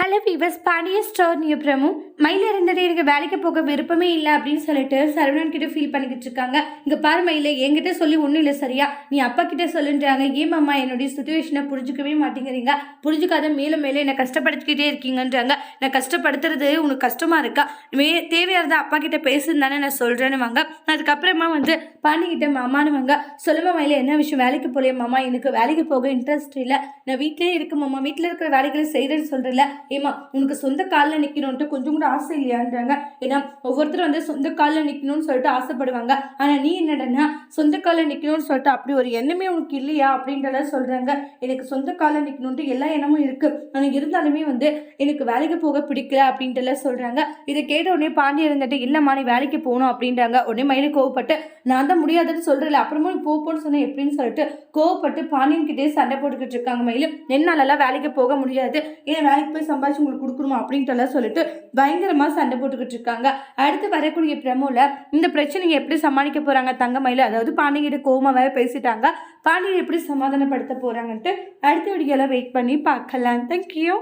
Hello पीबस Pandiya store new प्रमु மயில் இருந்தது எனக்கு வேலைக்கு போக விருப்பமே இல்லை அப்படின்னு சொல்லிட்டு சரவணன் கிட்ட ஃபீல் பண்ணிக்கிட்டு இருக்காங்க. இங்க பாரு மயில் என்கிட்ட சொல்லி ஒன்றும் இல்லை சரியா? நீ அப்பா கிட்ட சொல்லுன்றாங்க. ஏன் மாமா என்னுடைய சுச்சுவேஷனை புரிஞ்சுக்கவே மாட்டேங்கிறீங்க? புரிஞ்சுக்காத மேலும் மேலே என்னை கஷ்டப்படுத்திக்கிட்டே இருக்கீங்கன்றாங்க. நான் கஷ்டப்படுத்துறது உனக்கு கஷ்டமா இருக்கா? மே தேவையாக இருந்தால் அப்பா கிட்ட பேசுன்னு நான் சொல்கிறேன்னு வாங்க அதுக்கப்புறமா வந்து பாண்டிக்கிட்ட மாமானுவாங்க சொல்லுமா மயில் என்ன விஷயம்? வேலைக்கு போலையே மாமா? எனக்கு வேலைக்கு போக இன்ட்ரெஸ்ட் இல்லை. நான் வீட்டிலே இருக்க மாமா. வீட்டில் இருக்கிற வேலைகளை செய்கிறேன்னு சொல்கிறல ஏமா உனக்கு சொந்த காலில் நிற்கணுன்ட்டு கொஞ்சம் கூட ஆசை இல்லையான்றாங்க. ஏன்னா ஒவ்வொருத்தரும் வந்து சொந்த காலில் நிற்கணும்னு சொல்லிட்டு ஆசைப்படுவாங்க. ஆனால் நீ என்னடனா சொந்த காலில் நிற்கணும்னு சொல்லிட்டு அப்படி ஒரு எண்ணமே உனக்கு இல்லையா அப்படின்றத சொல்கிறாங்க எனக்கு சொந்த காலில் நிற்கணுன்ட்டு எல்லா எண்ணமும் இருக்குது ஆனால் இருந்தாலுமே வந்து எனக்கு வேலைக்கு போக பிடிக்கல அப்படின்ட்டுலாம் சொல்கிறாங்க இதை கேட்ட உடனே பாண்டி இருந்துட்டு இல்லைம்மா நீ வேலைக்கு போகணும் அப்படின்றாங்க. உடனே மயிலை கோவப்பட்டு நான் தான் முடியாதுன்னு சொல்கிறல அப்புறமா நீ போ சொன்னேன் எப்படின்னு சொல்லிட்டு கோவப்பட்டு பாண்டியன் கிட்டே சண்டை போட்டுக்கிட்டு இருக்காங்க மயிலும் என்னாலலாம் வேலைக்கு போக முடியாது. ஏன் வேலைக்கு போய் சம்பாதிச்சு உங்களுக்கு கொடுக்கணுமா அப்படின்ட்டுலாம் சொல்லிட்டு சொல்லிட்டு பயங்கரமாக சண்டை போட்டுக்கிட்டு இருக்காங்க. அடுத்து வரக்கூடிய பிரமோல இந்த பிரச்சனையை எப்படி சமாளிக்க போகிறாங்க தங்கமயில் அதாவது பாண்டியங்கிட்ட கோமா வேற பேசிட்டாங்க. பாண்டியை எப்படி சமாதானப்படுத்த போகிறாங்கன்ட்டு அடுத்த வீடியோவில் வெயிட் பண்ணி பார்க்கலாம். தேங்க்யூ